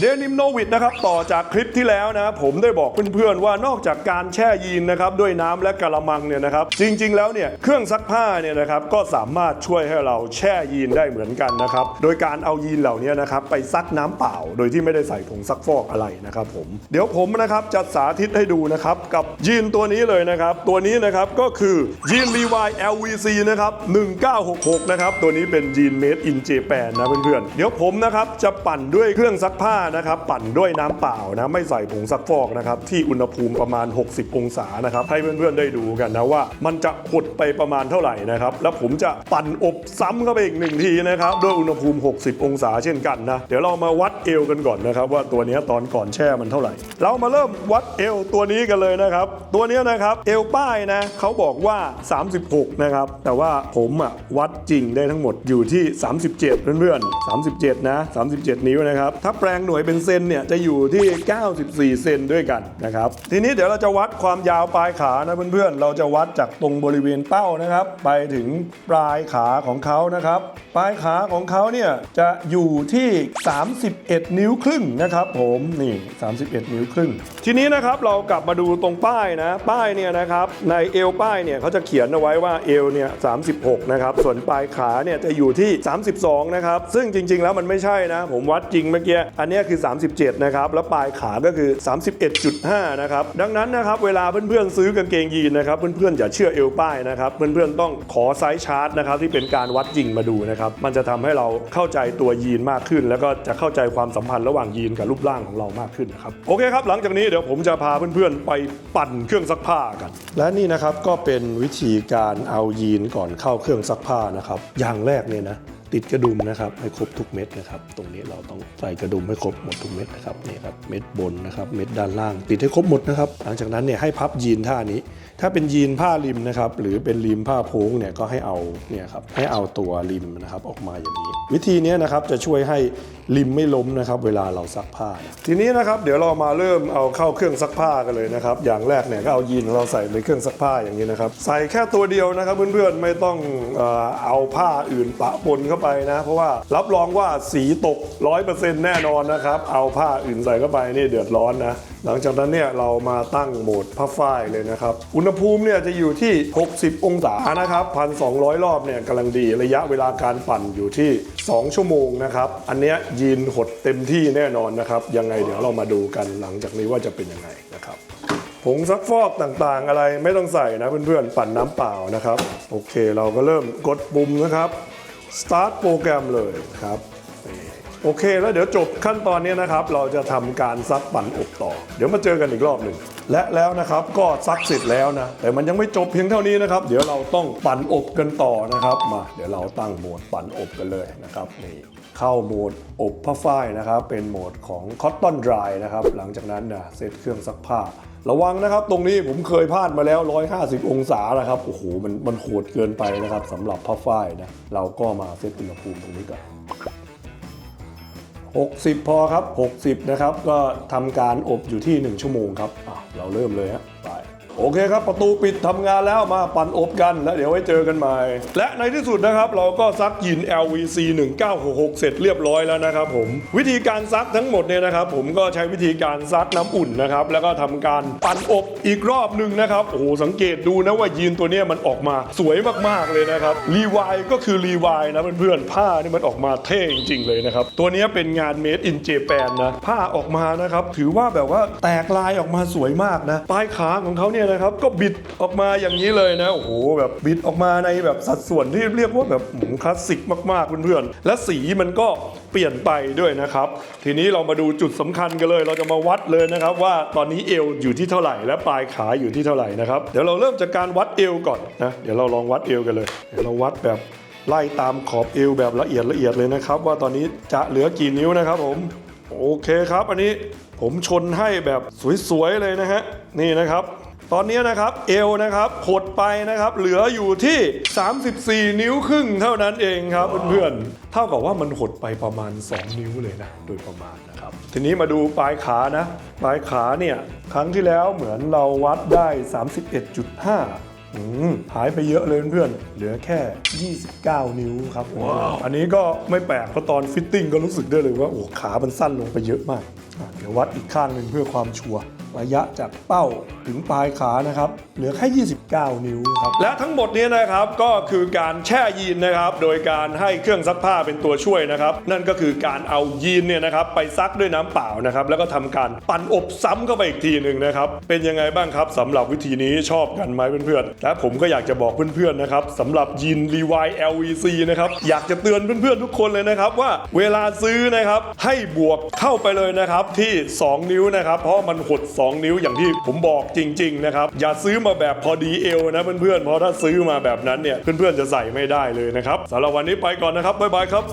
เดนิมโนวิดนะครับต่อจากคลิปที่แล้วนะผมได้บอกเพื่อนๆว่านอกจากการแช่ยีนนะครับด้วยน้ำและกระมังเนี่ยนะครับจริงๆแล้วเนี่ยเครื่องซักผ้าเนี่ยนะครับก็สามารถช่วยให้เราแช่ยีนได้เหมือนกันนะครับโดยการเอายีนเหล่านี้นะครับไปซักน้ำเปล่า โดยที่ไม่ได้ใส่ผงซักฟอกอะไรนะครับผมเดี๋ยวผมนะครับจะสาธิตให้ดูนะครับกับยีนตัวนี้เลยนะครับตัวนี้นะครับก็คือยีน Levi LVC นะครับ1966นะครับตัวนี้เป็นยีน made in Japan นะเพื่อนๆเดี๋ยวผมนะครับจะปั่นด้วยเครื่องซักผ้านะครับปั่นด้วยน้ำเปล่านะไม่ใส่ผงซักฟอกนะครับที่อุณหภูมิประมาณ 60 องศานะครับให้เพื่อนๆได้ดูกันนะว่า มันจะหดไปประมาณเท่าไหร่นะครับแล้วผมจะปั่นอบซ้ำเข้าไปอีกหนึ่งทีนะครับด้วยอุณหภูมิ 60 องศาเช่นกันนะเดี๋ยวเรามาวัดเอวกันก่อนนะครับว่าตัวนี้ตอนก่อนแช่มันเท่าไหร่ เรามาเริ่มวัดเอวตัวนี้กันเลยนะครับตัวนี้นะครับเอวป้ายนะเขาบอกว่า 36 นะครับแต่ว่าผมอะวัดจริงได้ทั้งหมดอยู่ที่ 37 เพื่อนๆ37 นะ 37 นิ้วนะครับถ้าแปลงหน่วยเป็นเซนเนี่ยจะอยู่ที่ 94 เซนด้วยกันนะครับทีนี้เดี๋ยวเราจะวัดความยาวปลายขานะเพื่อนๆ เราจะวัดจากตรงบริเวณเป้านะครับ ไปถึงปลายขาของเขานะครับ ปลายขาของเขาเนี่ยจะอยู่ที่ 31 นิ้วครึ่งนะครับ ผมนี่ 31 นิ้วครึ่ง ทีนี้นะครับเรากลับมาดูตรงป้ายนะป้ายเนี่ยนะครับในเอวป้ายเนี่ยเขาจะเขียนเอาไว้ว่าเอวเนี่ย36 นะครับ ส่วนปลายขาเนี่ยจะอยู่ที่ 32 นะครับ ซึ่งจริง ๆ แล้วมันไม่ใช่นะ ผมวัดจริงเมื่อกี้อันเนี้ยคือ 37 นะครับ แล้วปลายขาก็คือ 31.5 นะครับ ดังนั้นนะครับ เวลาเพื่อนๆซื้อกางเกงยีนนะครับ เพื่อนๆอย่าเชื่อเอวป้ายนะครับ เพื่อนๆต้องขอไซส์ชาร์ตนะครับที่เป็นการวัดจริงมาดูนะครับ มันจะทำให้เราเข้าใจตัวยีนมากขึ้น แล้วก็จะเข้าใจความสัมพันธ์ระหว่างยีนกับรูปร่างของเรามากขึ้นนะครับ โอเคครับ หลังจากนี้เดี๋ยวผมจะพาเพื่อนๆไปปั่นเครื่องซักผ้ากัน และนี่นะครับก็เป็นวิธีการเอายีนก่อนเข้าเครื่องซักผ้านะครับ อย่างแรกเนี่ยนะ ติดกระดุมนะครับให้ครบทุกเม็ดนะครับ ตรงนี้เราต้องใส่กระดุมให้ครบหมดทุกเม็ดนะครับนี่ครับเม็ดบนนะครับเม็ดด้านล่าง ติดให้ครบหมดนะครับหลังจากนั้นเนี่ยให้พับยีนท่านี้ ถ้าเป็นยีนผ้าริมนะครับหรือเป็นริมผ้าโพงเนี่ยก็ให้เอาเนี่ยครับให้เอาตัวริมนะครับออกมาอย่างนี้ วิธีนี้นะครับจะช่วยให้ ริมไม่ล้มนะครับเวลาเราซักผ้า ทีนี้นะครับเดี๋ยวเรามาเริ่มเอาเข้าเครื่องซักผ้ากันเลยนะครับอย่างแรกเนี่ยก็เอายีนเราใส่ในเครื่องซักผ้าอย่างนี้นะครับใส่แค่ตัวเดียวนะครับเพื่อนๆไม่ต้องเอ่อเอาผ้าอื่นปะปนเข้าไปนะ เพราะว่ารับรองว่าสีตก 100%แน่นอนนะครับเอาผ้าอื่นใส่เข้าไปนี่เดือดร้อนนะหลังจากนั้นเนี่ยเรามาตั้งโหมดผ้าฝ้ายเลยนะครับอุณหภูมิเนี่ยจะอยู่ที่ 60 องศานะครับ 1,200 รอบเนี่ยกำลังดีระยะเวลาการปั่นอยู่ที่ 2 ชั่วโมงนะครับอันเนี้ยยีนหดเต็มที่แน่นอนนะครับ ยังไงเดี๋ยวเรามาดูกันหลังจากนี้ว่าจะเป็นยังไงนะครับ ผงซักฟอกต่างๆ อะไรไม่ต้องใส่นะเพื่อนๆ ปั่นน้ำเปล่านะครับ โอเคเราก็เริ่มกดปุ่มนะครับ start โปรแกรมเลยครับ โอเคแล้วเดี๋ยวจบขั้นตอนนี้นะครับ เราจะทำการซักปั่นอบต่อ เดี๋ยวมาเจอกันอีกรอบหนึ่งและแล้วนะครับก็ซักเสร็จแล้วนะ แต่มันยังไม่จบเพียงเท่านี้นะครับ เดี๋ยวเราต้องปั่นอบกันต่อนะครับ มาเดี๋ยวเราตั้งโหมดปั่นอบกันเลยนะครับนี่เข้าโหมดอบผ้าฝ้ายนะครับ เป็นโหมดของ Cotton Dry นะครับ หลังจากนั้นนะเซตเครื่องซักผ้าระวังนะครับ ตรงนี้ผมเคยพลาดมาแล้ว 150 องศานะครับโอ้โหมันมันโหดเกินไปนะครับสำหรับผ้าฝ้ายนะเราก็มาเซตอุณหภูมิตรงนี้ก่อน 60 พอครับ 60 นะครับ ก็ทำการอบอยู่ที่ 1 ชั่วโมงครับอะเราเริ่มเลยฮะไป โอเคครับ ประตูปิดทำงานแล้วมาปั่นอบกัน แล้วเดี๋ยวไว้เจอกันใหม่ และในที่สุดนะครับเราก็ซักยีน LVC 1966 เสร็จเรียบร้อยแล้วนะครับผมวิธีการซักทั้งหมดเนี่ยนะครับ ผมก็ใช้วิธีการซักน้ำอุ่นนะครับแล้วก็ทำการปั่นอบอีกรอบหนึ่งนะครับโอ้โหสังเกตดูนะว่ายีนตัวนี้มันออกมาสวยมากๆเลยนะครับรีวายก็คือรีวายนะเพื่อนๆผ้านี่มันออกมาเท่จริง ๆ เลยนะครับตัวนี้เป็นงาน made in Japan นะผ้าออกมานะครับถือว่าแบบว่าแตกลายออกมาสวยมากนะปลายขาของเขาเนี่ยนะครับ ก็บิดออกมาอย่างนี้เลยนะโอ้โหแบบบิดออกมาในแบบสัดส่วนที่เรียกว่าแบบคลาสสิกมากๆเพื่อนๆและสีมันก็เปลี่ยนไปด้วยนะครับ ทีนี้เรามาดูจุดสำคัญกันเลย เราจะมาวัดเลยนะครับ ว่าตอนนี้เอวอยู่ที่เท่าไหร่ และปลายขาอยู่ที่เท่าไหร่นะครับเดี๋ยวเราเริ่มจากการวัดเอวก่อนนะเดี๋ยวเราลองวัดเอวกันเลยเดี๋ยวเราวัดแบบไล่ตามขอบเอวแบบละเอียดละเอียดเลยนะครับ ว่าตอนนี้จะเหลือกี่นิ้วนะครับผมโอเคครับ อันนี้ผมชนให้แบบสวยๆเลยนะฮะนี่นะครับ ตอนนี้นะครับเอวนะครับหดไปนะครับ เหลืออยู่ที่ 34 นิ้วครึ่งเท่านั้นเองครับเพื่อนๆเท่ากับว่ามันหดไปประมาณ 2 นิ้วเลยนะโดยประมาณนะครับ ทีนี้มาดูปลายขานะ ปลายขาเนี่ยครั้งที่แล้วเหมือนเราวัดได้ 31.5อืมหายไปเยอะเลยเพื่อนๆเหลือแค่ 29 นิ้วครับอันนี้ก็ไม่แปลกเพราะตอนฟิตติ้งก็รู้สึกได้เลยว่าโอ้ขามันสั้นลงไปเยอะมากอะเดี๋ยววัดอีกข้างหนึ่งเพื่อความชัวร์ ระยะจากเป้าถึงปลายขานะครับ เหลือแค่ 29 นิ้วครับ และทั้งหมดนี้นะครับก็คือการแช่ยีนนะครับ โดยการให้เครื่องซักผ้าเป็นตัวช่วยนะครับ นั่นก็คือการเอายีนเนี่ยนะครับไปซักด้วยน้ำเปล่านะครับ แล้วก็ทำการปั่นอบซ้ำเข้าไปอีกทีหนึ่งนะครับ เป็นยังไงบ้างครับสำหรับวิธีนี้ชอบกันไหมเพื่อนๆและผมก็อยากจะบอกเพื่อนๆนะครับสำหรับยีน Levi LVC นะครับอยากจะเตือนเพื่อนๆทุกคนเลยนะครับว่าเวลาซื้อนะครับให้บวกเข้าไปเลยนะครับที่ 2 นิ้วนะครับ เพราะมันหด2 นิ้วอย่างที่ผมบอกจริง ๆ นะครับ อย่าซื้อมาแบบพอดีเอวนะเพื่อนๆเพราะถ้าซื้อมาแบบนั้นเนี่ยเพื่อนๆจะใส่ไม่ได้เลยนะครับสำหรับวันนี้ไปก่อนนะครับบ๊ายบายครับ